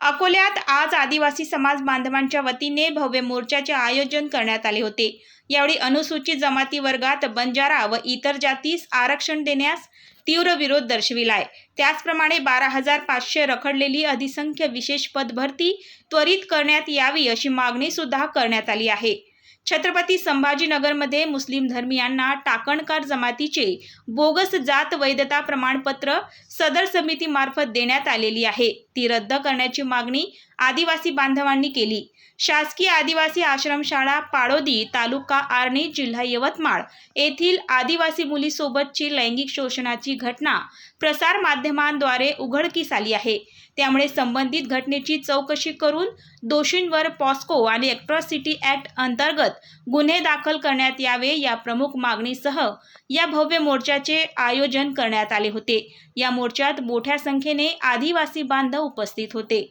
अकोल्यात आज आदिवासी समाज बांधवांच्या वतीने भव्य मोर्चाचे आयोजन करण्यात आले होते. यावेळी अनुसूचित जमाती वर्गात बंजारा व इतर जातीस आरक्षण देण्यास तीव्र विरोध दर्शविलाय. त्याचप्रमाणे बारा हजार पाचशे रखडलेली अधिसंख्य विशेष पद भरती त्वरित करण्यात यावी अशी मागणी सुद्धा करण्यात आली आहे. छत्रपती संभाजीनगरमध्ये मुस्लिम धर्मियांना टाकणकार जमातीचे बोगस जात वैधता प्रमाणपत्र सदर समितीमार्फत देण्यात आलेली आहे. ती रद्द करण्याची मागणी आदिवासी बांधवांनी केली. शासकीय आदिवासी आश्रमशाळा पाडोदी तालुका आर्णी जिल्हा यवतमाळ येथील आदिवासी मुलीसोबतची लैंगिक शोषणाची घटना प्रसार माध्यमांद्वारे उघडकीस आली आहे. त्यामुळे संबंधित घटनेची चौकशी करून दोषींवर पॉस्को आणि ॲट्रॉसिटी ॲक्ट अंतर्गत गुन्हे दाखल करण्यात यावे या प्रमुख मागणीसह या भव्य मोर्चाचे आयोजन करण्यात आले होते. या मोर्चात मोठ्या संख्येने आदिवासी बांधव उपस्थित होते.